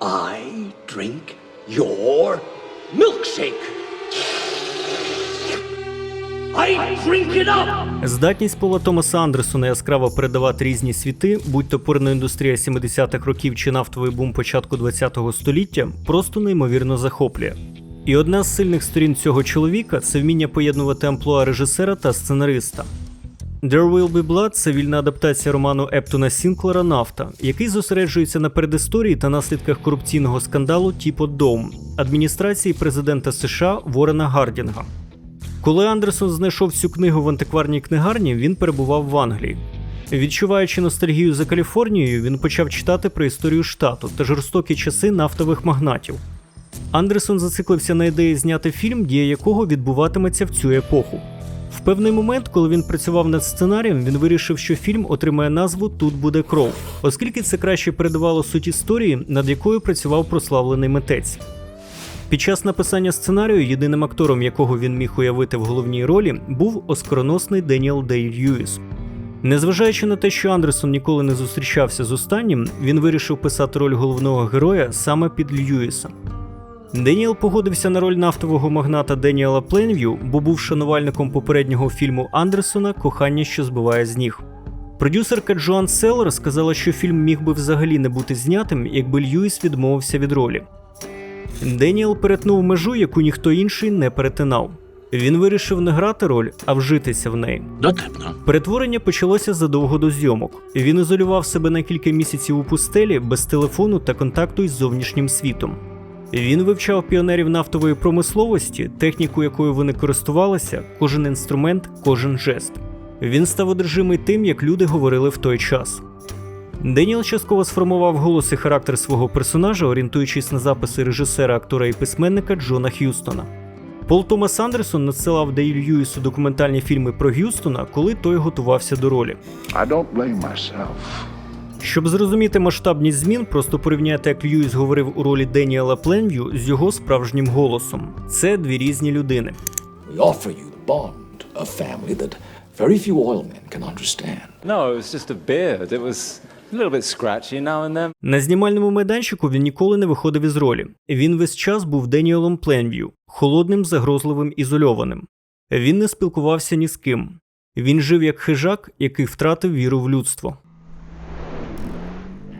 I drink your milkshake. Здатність Пола Томаса Андерсона яскраво передавати різні світи, будь то порноіндустрія 70-х років чи нафтовий бум початку 20-го століття, просто неймовірно захоплює. І одна з сильних сторін цього чоловіка це вміння поєднувати амплуа режисера та сценариста. There Will Be Blood – це вільна адаптація роману Ептона Сінклера Нафта, який зосереджується на передісторії та наслідках корупційного скандалу Тіпо Доум адміністрації президента США Ворена Гардінга. Коли Андерсон знайшов цю книгу в антикварній книгарні, він перебував в Англії. Відчуваючи ностальгію за Каліфорнією, він почав читати про історію штату та жорстокі часи нафтових магнатів. Андерсон зациклився на ідеї зняти фільм, дія якого відбуватиметься в цю епоху. В певний момент, коли він працював над сценарієм, він вирішив, що фільм отримає назву Тут буде кров, оскільки це краще передавало суть історії, над якою працював прославлений митець. Під час написання сценарію єдиним актором, якого він міг уявити в головній ролі, був оскароносний Деніел Дей Льюіс. Незважаючи на те, що Андерсон ніколи не зустрічався з останнім, він вирішив писати роль головного героя саме під Льюіса. Деніел погодився на роль нафтового магната Деніела Пленв'ю, бо був шанувальником попереднього фільму Андерсона Кохання, що збиває з ніг. Продюсерка Джоан Селлер сказала, що фільм міг би взагалі не бути знятим, якби Льюіс відмовився від ролі. Деніел перетнув межу, яку ніхто інший не перетинав. Він вирішив не грати роль, а вжитися в неї. Дотепно. Перетворення почалося задовго до зйомок. Він ізолював себе на кілька місяців у пустелі без телефону та контакту із зовнішнім світом. Він вивчав піонерів нафтової промисловості, техніку якою вони користувалися, кожен інструмент, кожен жест. Він став одержимий тим, як люди говорили в той час. Деніел частково сформував голос і характер свого персонажа, орієнтуючись на записи режисера, актора і письменника Джона Х'юстона. Пол Томас Андерсон надсилав Дейл Льюісу документальні фільми про Г'юстона, коли той готувався до ролі. I don't blame myself. Щоб зрозуміти масштабність змін, просто порівняйте, як Льюіс говорив у ролі Деніела Пленв'ю з його справжнім голосом. Це дві різні людини. We offer you the bond of family that very few oil men can understand. No, it was just a beard. It was a little bit scratchy now and then. На знімальному майданчику він ніколи не виходив із ролі. Він весь час був Деніелом Пленв'ю, холодним, загрозливим, ізольованим. Він не спілкувався ні з ким. Він жив як хижак, який втратив віру в людство.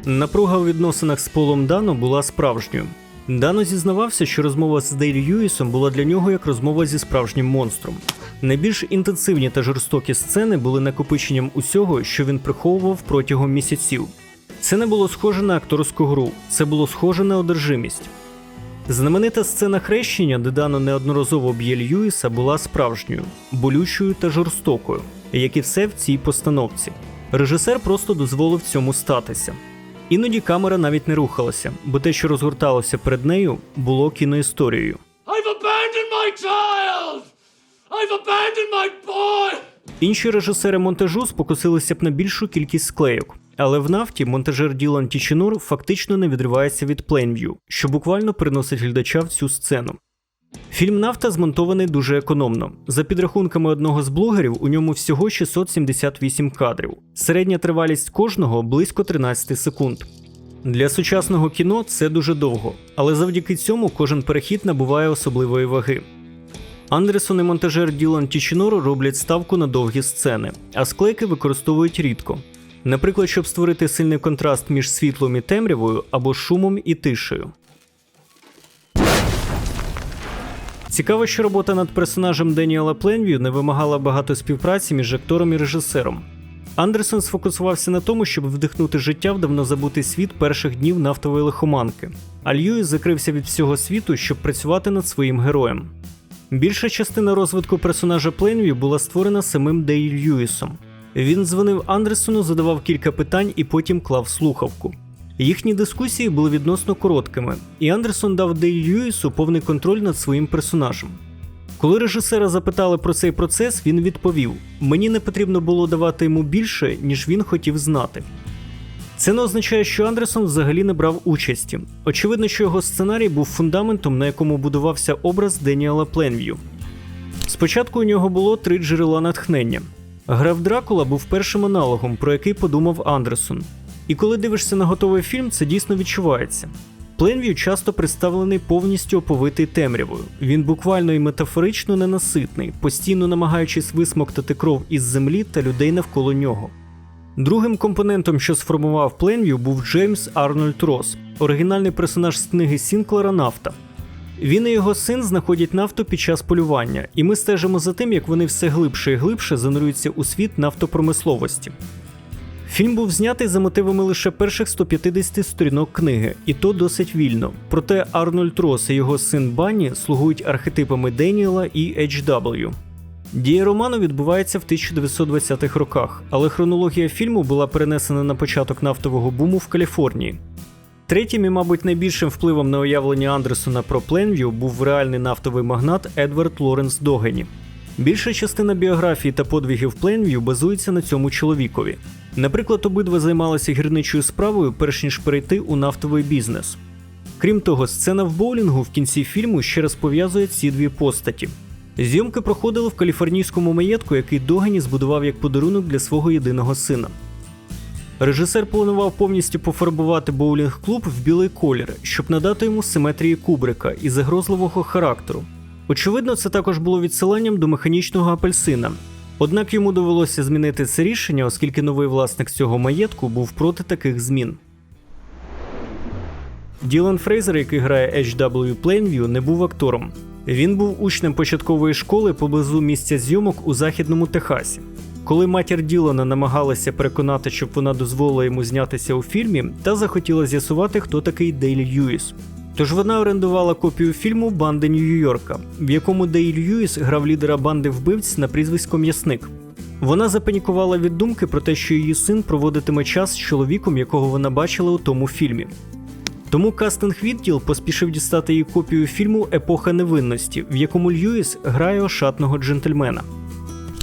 Напруга у відносинах з Полом Дано була справжньою. Дано зізнавався, що розмова з Дейл Льюісом була для нього як розмова зі справжнім монстром. Найбільш інтенсивні та жорстокі сцени були накопиченням усього, що він приховував протягом місяців. Це не було схоже на акторську гру, це було схоже на одержимість. Знаменита сцена хрещення, де Дано неодноразово б'є Льюіса, була справжньою, болючою та жорстокою, як і все в цій постановці. Режисер просто дозволив цьому статися. Іноді камера навіть не рухалася, бо те, що розгорталося перед нею, було кіноісторією. I've abandoned my child! I've abandoned my boy! Інші режисери монтажу спокусилися б на більшу кількість склейок, але в нафті монтажер Ділан Тічінур фактично не відривається від Plainview, що буквально приносить глядача в цю сцену. Фільм Нафта змонтований дуже економно. За підрахунками одного з блогерів, у ньому всього 678 кадрів. Середня тривалість кожного близько 13 секунд. Для сучасного кіно це дуже довго, але завдяки цьому кожен перехід набуває особливої ваги. Андерсон і монтажер Ділан Тічінор роблять ставку на довгі сцени, а склейки використовують рідко. Наприклад, щоб створити сильний контраст між світлом і темрявою або шумом і тишею. Цікаво, що робота над персонажем Деніела Пленвію не вимагала багато співпраці між актором і режисером. Андерсон сфокусувався на тому, щоб вдихнути життя в давно забутий світ перших днів нафтової лихоманки, а Льюіс закрився від всього світу, щоб працювати над своїм героєм. Більша частина розвитку персонажа Пленвію була створена самим Дейл Льюісом. Він дзвонив Андерсону, задавав кілька питань і потім клав слухавку. Їхні дискусії були відносно короткими, і Андерсон дав Дейл Льюісу повний контроль над своїм персонажем. Коли режисера запитали про цей процес, він відповів: мені не потрібно було давати йому більше, ніж він хотів знати. Це не означає, що Андерсон взагалі не брав участі. Очевидно, що його сценарій був фундаментом, на якому будувався образ Деніела Пленв'ю. Спочатку у нього було три джерела натхнення. Граф Дракула був першим аналогом, про який подумав Андерсон. І коли дивишся на готовий фільм, це дійсно відчувається. Пленвію часто представлений повністю оповитий темрявою. Він буквально і метафорично ненаситний, постійно намагаючись висмоктати кров із землі та людей навколо нього. Другим компонентом, що сформував Пленвію, був Джеймс Арнольд Росс, оригінальний персонаж з книги Сінклера Нафта. Він і його син знаходять нафту під час полювання, і ми стежимо за тим, як вони все глибше і глибше занурюються у світ нафтопромисловості. Фільм був знятий за мотивами лише перших 150 сторінок книги, і то досить вільно. Проте Арнольд Росс і його син Банні слугують архетипами Деніела і H.W. Дія роману відбувається в 1920-х роках, але хронологія фільму була перенесена на початок нафтового буму в Каліфорнії. Третім і, мабуть, найбільшим впливом на уявлення Андерсона про Пленвью був реальний нафтовий магнат Едвард Лоренс Догені. Більша частина біографії та подвигів Пленвью базується на цьому чоловікові. Наприклад, обидва займалися гірничою справою, перш ніж перейти у нафтовий бізнес. Крім того, сцена в боулінгу в кінці фільму ще раз пов'язує ці дві постаті. Зйомки проходили в каліфорнійському маєтку, який Догені збудував як подарунок для свого єдиного сина. Режисер планував повністю пофарбувати боулінг-клуб в білий колір, щоб надати йому симетрії Кубрика і загрозливого характеру. Очевидно, це також було відсиланням до механічного апельсина. Однак йому довелося змінити це рішення, оскільки новий власник цього маєтку був проти таких змін. Ділан Фрейзер, який грає H.W. Plainview, не був актором. Він був учнем початкової школи поблизу місця зйомок у західному Техасі. Коли матір Ділана намагалася переконати, щоб вона дозволила йому знятися у фільмі, та захотіла з'ясувати, хто такий Дейлі Льюіс. Тож вона орендувала копію фільму Банди Нью-Йорка, в якому Дейлі Льюіс грав лідера банди вбивць на прізвисько М'ясник. Вона запанікувала від думки про те, що її син проводитиме час з чоловіком, якого вона бачила у тому фільмі. Тому кастинг відділ поспішив дістати їй копію фільму Епоха невинності, в якому Льюіс грає ошатного джентльмена.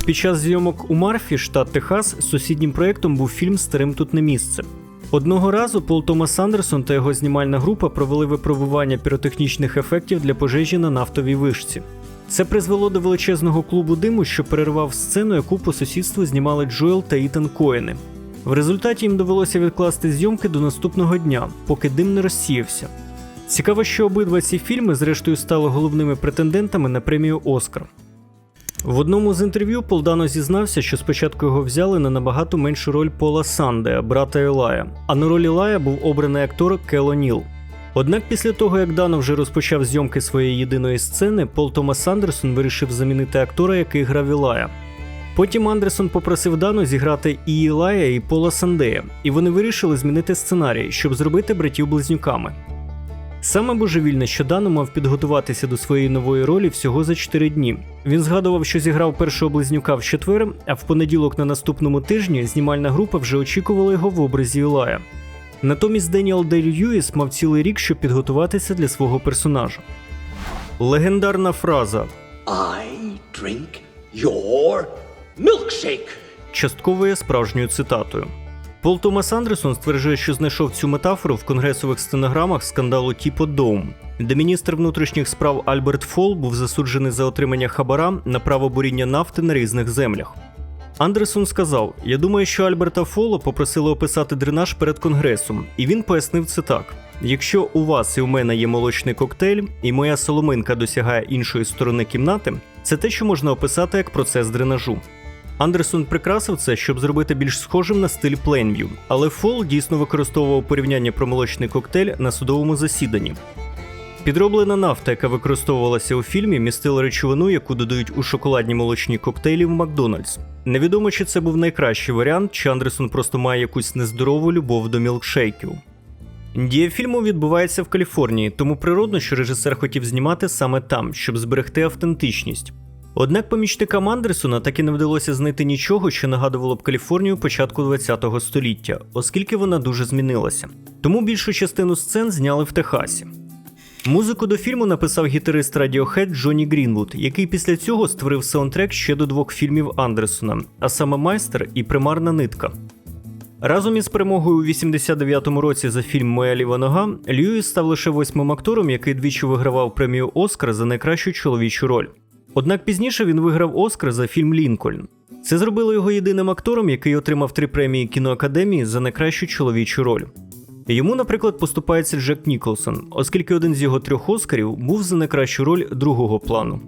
Під час зйомок у Марфі, штат Техас, сусіднім проєктом був фільм Старим тут не місце. Одного разу Пол Томас Андерсон та його знімальна група провели випробування піротехнічних ефектів для пожежі на нафтовій вишці. Це призвело до величезного клубу диму, що перервав сцену, яку по сусідству знімали Джоел та Ітан Коени. В результаті їм довелося відкласти зйомки до наступного дня, поки дим не розсіявся. Цікаво, що обидва ці фільми, зрештою, стали головними претендентами на премію Оскар. В одному з інтерв'ю Полдано зізнався, що спочатку його взяли на набагато меншу роль Пола Сандея, брата Елая, а на роль Елая був обраний актор Кело Ніл. Однак після того, як Дано вже розпочав зйомки своєї єдиної сцени, Пол Томас Андерсон вирішив замінити актора, який грав Елая. Потім Андерсон попросив Дану зіграти і Ілая, і Пола Сандея, і вони вирішили змінити сценарій, щоб зробити братів близнюками. Саме божевільне, що Дано мав підготуватися до своєї нової ролі всього за 4 дні. Він згадував, що зіграв першого близнюка в четвер, а в понеділок на наступному тижні знімальна група вже очікувала його в образі Ілая. Натомість Деніел Дель Льюіс мав цілий рік, щоб підготуватися для свого персонажа. Легендарна фраза I drink your milkshake. частково є справжньою цитатою. Пол Томас Андерсон стверджує, що знайшов цю метафору в конгресових стенограмах скандалу Тіпо Доум, де міністр внутрішніх справ Альберт Фол був засуджений за отримання хабара на право буріння нафти на різних землях. Андерсон сказав: Я думаю, що Альберта Фоло попросили описати дренаж перед конгресом, і він пояснив це так: якщо у вас і у мене є молочний коктейль, і моя соломинка досягає іншої сторони кімнати, це те, що можна описати як процес дренажу. Андерсон прикрасив це, щоб зробити більш схожим на стиль Пленв'ю, але Фол дійсно використовував порівняння про молочний коктейль на судовому засіданні. Підроблена нафта, яка використовувалася у фільмі, містила речовину, яку додають у шоколадні молочні коктейлі в Макдональдс. Невідомо, чи це був найкращий варіант, чи Андерсон просто має якусь нездорову любов до мілкшейків. Дія фільму відбувається в Каліфорнії, тому природно, що режисер хотів знімати саме там, щоб зберегти автентичність. Однак помічникам Андерсона так і не вдалося знайти нічого, що нагадувало б Каліфорнію початку ХХ століття, оскільки вона дуже змінилася. Тому більшу частину сцен зняли в Техасі. Музику до фільму написав гітарист Radiohead Джонні Грінвуд, який після цього створив саундтрек ще до двох фільмів Андерсона, а саме Майстер і Примарна нитка. Разом із перемогою у 89-му році за фільм Моя ліва нога Льюіс став лише восьмим актором, який двічі вигравав премію Оскар за найкращу чоловічу роль. Однак пізніше він виграв Оскар за фільм Лінкольн. Це зробило його єдиним актором, який отримав три премії кіноакадемії за найкращу чоловічу роль. Йому, наприклад, поступається Джек Ніколсон, оскільки один з його трьох Оскарів був за найкращу роль другого плану.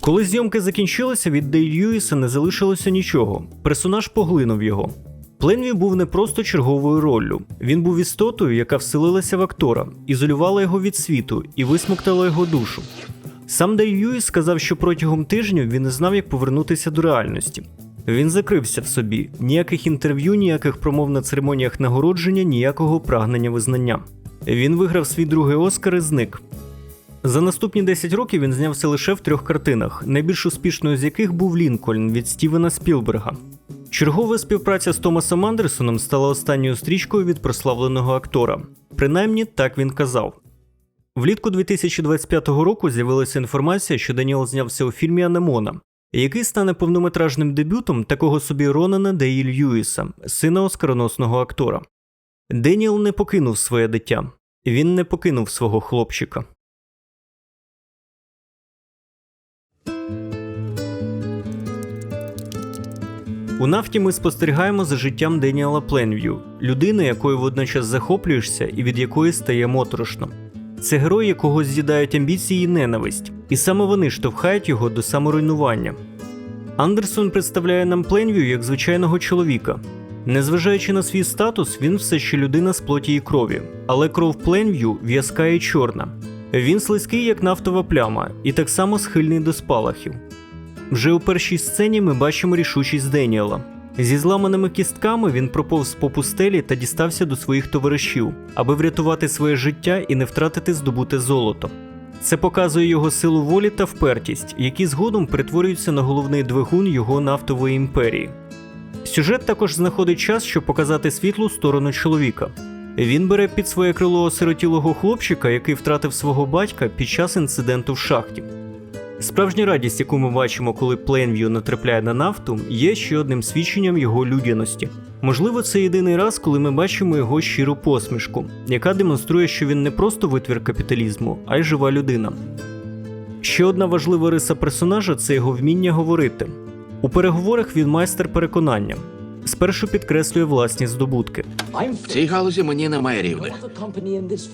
Коли зйомки закінчилися, від Дей Льюіса не залишилося нічого. Персонаж поглинув його. Пленві був не просто черговою роллю. Він був істотою, яка вселилася в актора, ізолювала його від світу і висмоктала його душу. Сам Дей Льюіс сказав, що протягом тижня він не знав, як повернутися до реальності. Він закрився в собі, ніяких інтерв'ю, ніяких промов на церемоніях нагородження, ніякого прагнення визнання. Він виграв свій другий Оскар і зник. За наступні 10 років він знявся лише в трьох картинах, найбільш успішною з яких був Лінкольн від Стівена Спілберга. Чергова співпраця з Томасом Андерсоном стала останньою стрічкою від прославленого актора. Принаймні так він казав. Влітку 2025 року з'явилася інформація, що Даніел знявся у фільмі Анемона, який стане повнометражним дебютом такого собі Ронана Деї Льюіса, сина оскароносного актора. Деніел не покинув своє дитя, він не покинув свого хлопчика. У нафті ми спостерігаємо за життям Деніела Пленв'ю, людини, якою водночас захоплюєшся і від якої стає моторошно. Це герой, якого з'їдають амбіції і ненависть, і саме вони штовхають його до саморуйнування. Андерсон представляє нам Пленв'ю як звичайного чоловіка. Незважаючи на свій статус, він все ще людина з плоті і крові, але кров Пленв'ю в'язка і чорна. Він слизький, як нафтова пляма, і так само схильний до спалахів. Вже у першій сцені ми бачимо рішучість Деніела. Зі зламаними кістками він проповз по пустелі та дістався до своїх товаришів, аби врятувати своє життя і не втратити здобуте золото. Це показує його силу волі та впертість, які згодом перетворюються на головний двигун його нафтової імперії. Сюжет також знаходить час, щоб показати світлу сторону чоловіка. Він бере під своє крило осиротілого хлопчика, який втратив свого батька під час інциденту в шахті. Справжня радість, яку ми бачимо, коли Пленв'ю натрапляє на нафту, є ще одним свідченням його людяності. Можливо, це єдиний раз, коли ми бачимо його щиру посмішку, яка демонструє, що він не просто витвір капіталізму, а й жива людина. Ще одна важлива риса персонажа це його вміння говорити. У переговорах він майстер переконання. Спершу підкреслює власні здобутки. В цій галузі мені немає рівних.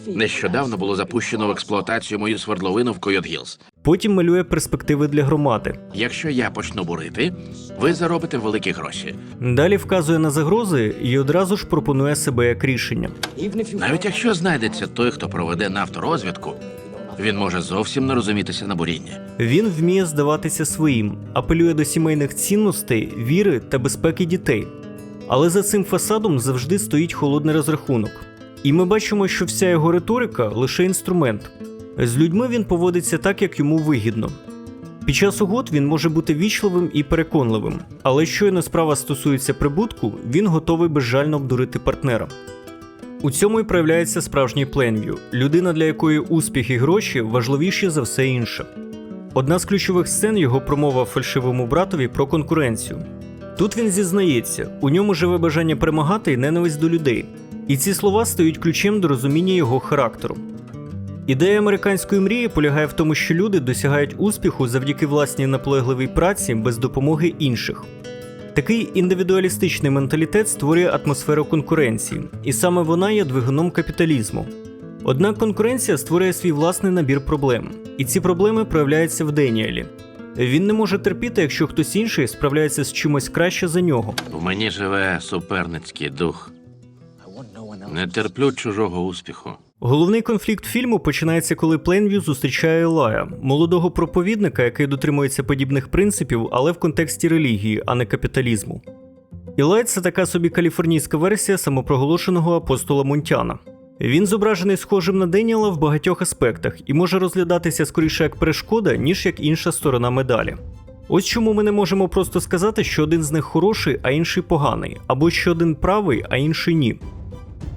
Нещодавно було запущено в експлуатацію мою свердловину в Койот Гілз. Потім малює перспективи для громади. Якщо я почну бурити, ви заробите великі гроші. Далі вказує на загрози і одразу ж пропонує себе як рішення. Навіть якщо знайдеться той, хто проведе нафторозвідку, він може зовсім не розумітися на бурінні. Він вміє здаватися своїм, апелює до сімейних цінностей, віри та безпеки дітей. Але за цим фасадом завжди стоїть холодний розрахунок. І ми бачимо, що вся його риторика лише інструмент. З людьми він поводиться так, як йому вигідно. Під час угод він може бути вічливим і переконливим, але щойно справа стосується прибутку, він готовий безжально обдурити партнера. У цьому і проявляється справжній Пленв'ю, людина, для якої успіх і гроші важливіші за все інше. Одна з ключових сцен його промова фальшивому братові про конкуренцію. Тут він зізнається, у ньому живе бажання перемагати і ненависть до людей. І ці слова стають ключем до розуміння його характеру. Ідея американської мрії полягає в тому, що люди досягають успіху завдяки власній наполегливій праці без допомоги інших. Такий індивідуалістичний менталітет створює атмосферу конкуренції, і саме вона є двигуном капіталізму. Однак конкуренція створює свій власний набір проблем, і ці проблеми проявляються в Деніелі. Він не може терпіти, якщо хтось інший справляється з чимось краще за нього. В мені живе суперницький дух. Не терплю чужого успіху. Головний конфлікт фільму починається, коли Пленв'ю зустрічає Елая, молодого проповідника, який дотримується подібних принципів, але в контексті релігії, а не капіталізму. Ілай це така собі каліфорнійська версія самопроголошеного апостола Монтяна. Він зображений схожим на Деніела в багатьох аспектах і може розглядатися скоріше як перешкода, ніж як інша сторона медалі. Ось чому ми не можемо просто сказати, що один з них хороший, а інший поганий, або що один правий, а інший ні.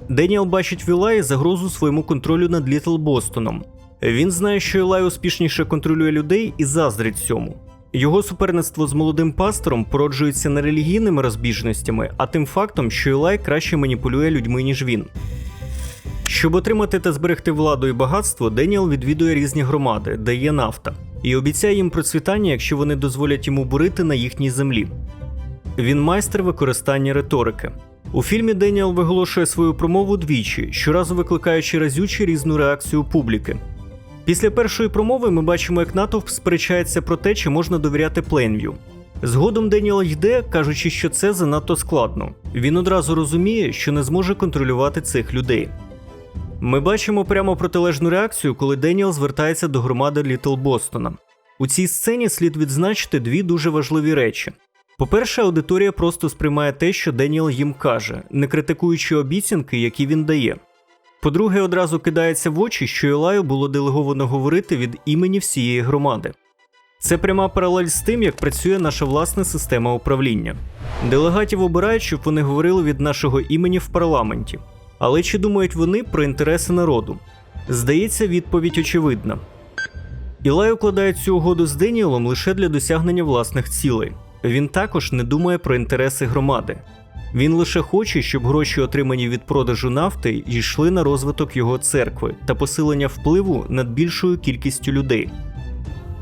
Деніел бачить в Ілаї загрозу своєму контролю над Літл Бостоном. Він знає, що Ілай успішніше контролює людей і заздрить цьому. Його суперництво з молодим пастором породжується не релігійними розбіжностями, а тим фактом, що Ілай краще маніпулює людьми, ніж він. Щоб отримати та зберегти владу і багатство, Деніел відвідує різні громади, де є нафта, і обіцяє їм процвітання, якщо вони дозволять йому бурити на їхній землі. Він майстер використання риторики. У фільмі Деніел виголошує свою промову двічі, щоразу викликаючи разючі різну реакцію публіки. Після першої промови ми бачимо, як натовп сперечається про те, чи можна довіряти Пленв'ю. Згодом Деніел йде, кажучи, що це занадто складно. Він одразу розуміє, що не зможе контролювати цих людей. Ми бачимо прямо протилежну реакцію, коли Деніел звертається до громади Літл Бостона. У цій сцені слід відзначити дві дуже важливі речі. По-перше, аудиторія просто сприймає те, що Деніел їм каже, не критикуючи обіцянки, які він дає. По-друге, одразу кидається в очі, що Ілаю було делеговано говорити від імені всієї громади. Це пряма паралель з тим, як працює наша власна система управління. Делегатів обирають, щоб вони говорили від нашого імені в парламенті. Але чи думають вони про інтереси народу? Здається, відповідь очевидна. Ілай укладає цю угоду з Деніелом лише для досягнення власних цілей. Він також не думає про інтереси громади. Він лише хоче, щоб гроші, отримані від продажу нафти, йшли на розвиток його церкви та посилення впливу над більшою кількістю людей.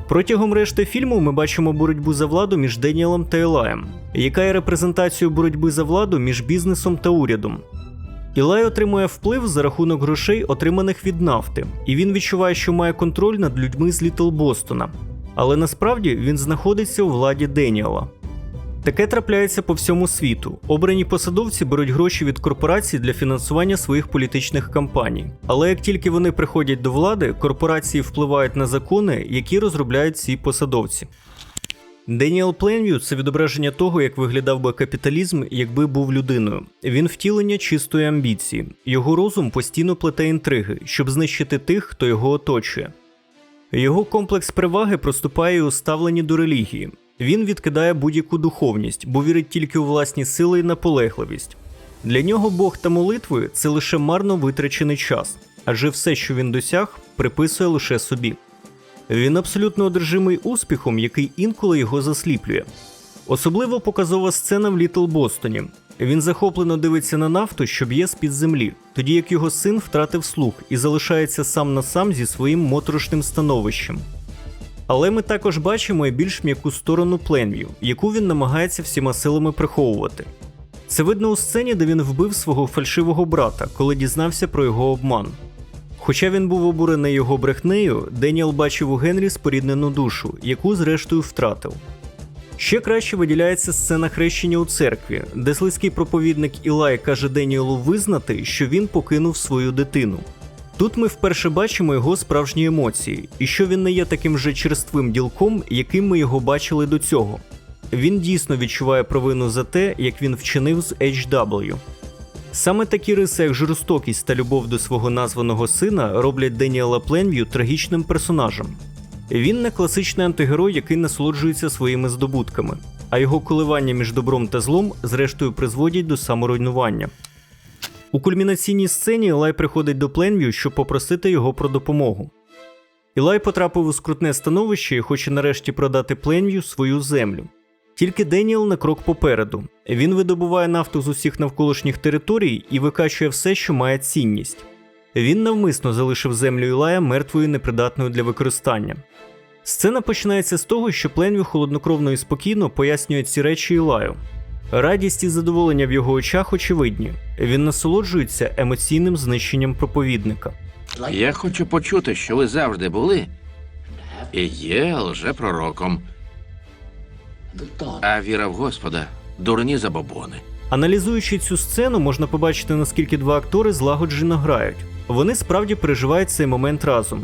Протягом решти фільму ми бачимо боротьбу за владу між Деніелом та Ілаєм, яка є репрезентацією боротьби за владу між бізнесом та урядом. Ілай отримує вплив за рахунок грошей, отриманих від нафти, і він відчуває, що має контроль над людьми з Літл Бостона. Але насправді він знаходиться у владі Деніела. Таке трапляється по всьому світу. Обрані посадовці беруть гроші від корпорацій для фінансування своїх політичних кампаній. Але як тільки вони приходять до влади, корпорації впливають на закони, які розробляють ці посадовці. Деніел Пленвью це відображення того, як виглядав би капіталізм, якби був людиною. Він втілення чистої амбіції. Його розум постійно плете інтриги, щоб знищити тих, хто його оточує. Його комплекс переваги проступає у ставленні до релігії. Він відкидає будь-яку духовність, бо вірить тільки у власні сили і наполегливість. Для нього Бог та молитви це лише марно витрачений час, адже все, що він досяг, приписує лише собі. Він абсолютно одержимий успіхом, який інколи його засліплює. Особливо показова сцена в Літл Бостоні. Він захоплено дивиться на нафту, що б'є з-під землі, тоді як його син втратив слух і залишається сам на сам зі своїм моторошним становищем. Але ми також бачимо і більш м'яку сторону Пленвію, яку він намагається всіма силами приховувати. Це видно у сцені, де він вбив свого фальшивого брата, коли дізнався про його обман. Хоча він був обурений його брехнею, Деніел бачив у Генрі споріднену душу, яку зрештою втратив. Ще краще виділяється сцена хрещення у церкві, де слизький проповідник Ілай каже Деніелу визнати, що він покинув свою дитину. Тут ми вперше бачимо його справжні емоції, і що він не є таким же черствим ділком, яким ми його бачили до цього. Він дійсно відчуває провину за те, як він вчинив з HW. Саме такі риси, як жорстокість та любов до свого названого сина, роблять Деніела Пленв'ю трагічним персонажем. Він не класичний антигерой, який насолоджується своїми здобутками, а його коливання між добром та злом, зрештою, призводять до саморуйнування. У кульмінаційній сцені Ілай приходить до Пленв'ю, щоб попросити його про допомогу. Ілай потрапив у скрутне становище і хоче нарешті продати Пленв'ю свою землю. Тільки Деніел на крок попереду. Він видобуває нафту з усіх навколишніх територій і викачує все, що має цінність. Він навмисно залишив землю Ілая мертвою непридатною для використання. Сцена починається з того, що Пленвю холоднокровно і спокійно пояснює ці речі Ілаю. Радість і задоволення в його очах очевидні. Він насолоджується емоційним знищенням проповідника. Я хочу почути, що ви завжди були і є лжепророком, а віра в Господа дурні забобони. Аналізуючи цю сцену, можна побачити, наскільки два актори злагоджено грають. Вони справді переживають цей момент разом.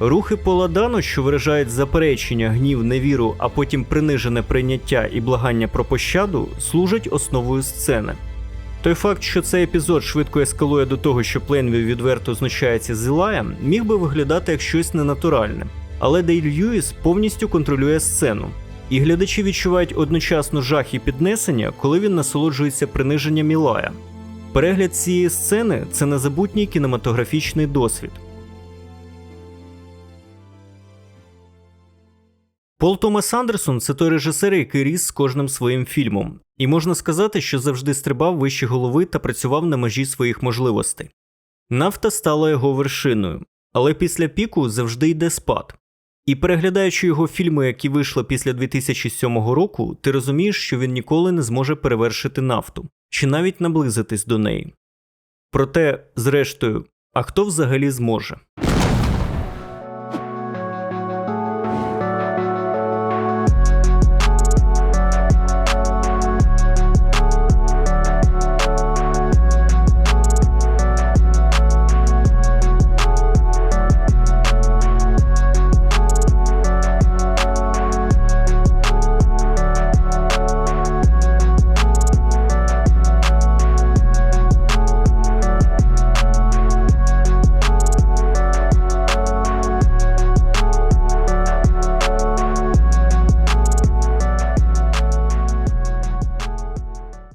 Рухи Пола Дано, що виражають заперечення, гнів, невіру, а потім принижене прийняття і благання про пощаду, служать основою сцени. Той факт, що цей епізод швидко ескалує до того, що Пленві відверто знущається з Ілая, міг би виглядати як щось ненатуральне. Але Дейл Льюіс повністю контролює сцену. І глядачі відчувають одночасно жах і піднесення, коли він насолоджується приниженням Ілая. Перегляд цієї сцени це незабутній кінематографічний досвід. Пол Томас Андерсон це той режисер, який ріс з кожним своїм фільмом, і можна сказати, що завжди стрибав вище голови та працював на межі своїх можливостей. Нафта стала його вершиною, але після піку завжди йде спад. І переглядаючи його фільми, які вийшли після 2007 року, ти розумієш, що він ніколи не зможе перевершити нафту. чи навіть наблизитись до неї. Проте, зрештою, а хто взагалі зможе?